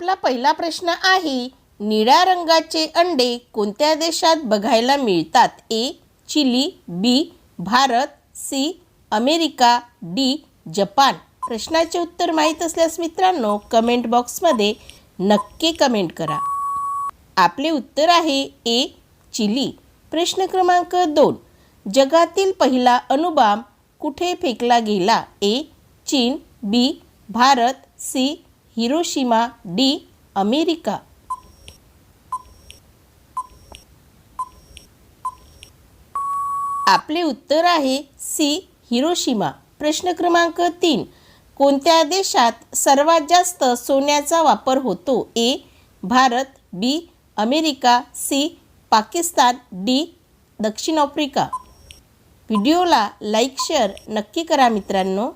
आपला पहिला प्रश्न आहे निळ्या रंगाचे अंडे कोणत्या देशात बघायला मिळतात? A Chile B Bharat C America D Japan. प्रश्नाचे उत्तर माहीत असल्यास मित्रांनो कमेंट बॉक्समध्ये नक्की कमेंट करा. आपले उत्तर आहे ए चिली. प्रश्न क्रमांक दोन. जगातील पहिला अणुबाम कुठे फेकला गेला? ए चीन B Bharat C Hiroshima D America. आपले उत्तर आहे सी हिरोशिमा. प्रश्न क्रमांक तीन. कोणत्या देशात सर्वात जास्त सोन्याचा वापर होतो? A Bharat B America C Pakistan D दक्षिण आफ्रिका. व्हिडिओला लाईक शेअर नक्की करा मित्रांनो.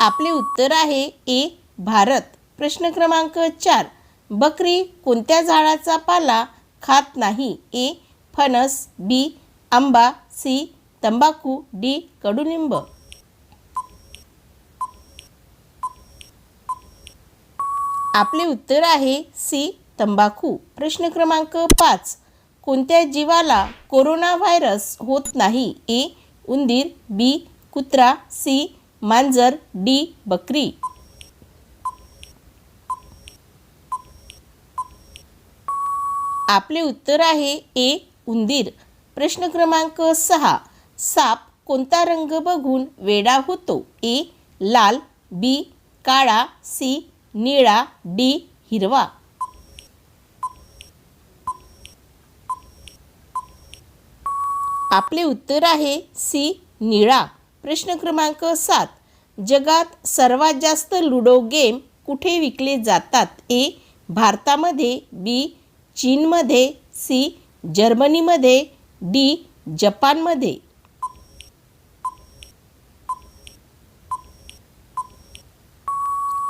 आपले उत्तर आहे ए भारत प्रश्न क्रमांक चार. बकरी कोणत्या झाडाचा पाला खात नाही? ए. फणस बी. आंबा सी. तंबाखू डी. कडुलिंब. आपले उत्तर आहे सी. तंबाखू. प्रश्न क्रमांक पाच. कोणत्या जीवाला कोरोना व्हायरस होत नाही? ए. उंदीर बी. कुत्रा सी. मांजर डी. बकरी. आपले उत्तर आहे ए उंदीर. प्रश्न क्रमांक सहा. साप कोणता रंग बघून वेडा होतो? ए लाल बी काळा सी निळा डी हिरवा. आपले उत्तर आहे सी निळा. प्रश्न क्रमांक सात. जगात सर्वात जास्त लुडो गेम कुठे विकले जातात? ए भारतामध्ये बी चीनमध्ये सी जर्मनीमध्ये डी जपानमध्ये.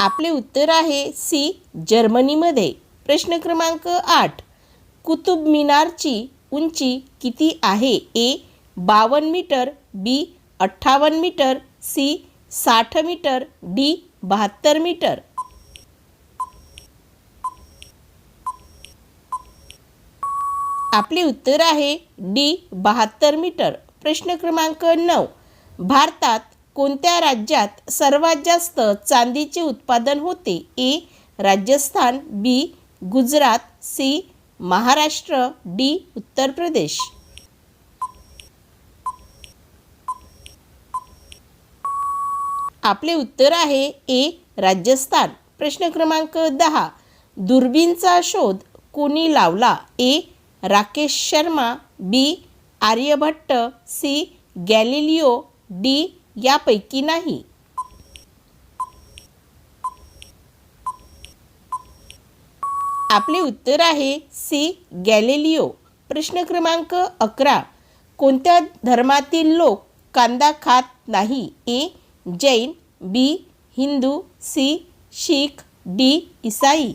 आपले उत्तर आहे सी जर्मनीमध्ये. प्रश्न क्रमांक आठ. कुतुब मिनारची उंची किती आहे? ए बावन्न मीटर बी अठ्ठावन्न मीटर सी साठ मीटर डी बहात्तर मीटर. आपले उत्तर आहे डी बहात्तर मीटर. प्रश्न क्रमांक नऊ. भारतात कोणत्या राज्यात सर्वात जास्त चांदीचे उत्पादन होते? A Rajasthan B Gujarat C Maharashtra D Uttar Pradesh. आपले उत्तर आहे ए राजस्थान. प्रश्न क्रमांक दहा. दुर्बीनचा शोध कोणी लावला? A Rakesh Sharma B. Aryabhatta C. Galileo D. यापैकी नाही. आपले उत्तर आहे सी. गॅलिलिओ. प्रश्न क्रमांक अकरा. कोणत्या धर्मातील लोक कांदा खात नाही? A. Jain B. Hindu C. Sikh D. इसाई.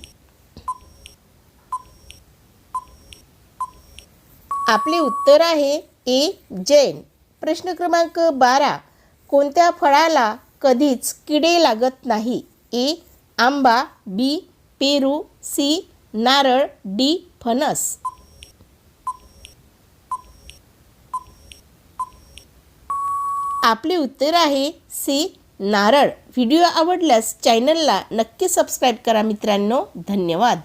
आपले उत्तर आहे ए जैन. प्रश्न क्रमांक बारा. कोणत्या फळाला कधीच किडे लागत नाही? ए आंबा बी. पेरू सी. नारळ डी. फणस. आपले उत्तर आहे सी. नारळ. व्हिडिओ आवडल्यास चॅनलला नक्की सबस्क्राईब करा मित्रांनो. धन्यवाद.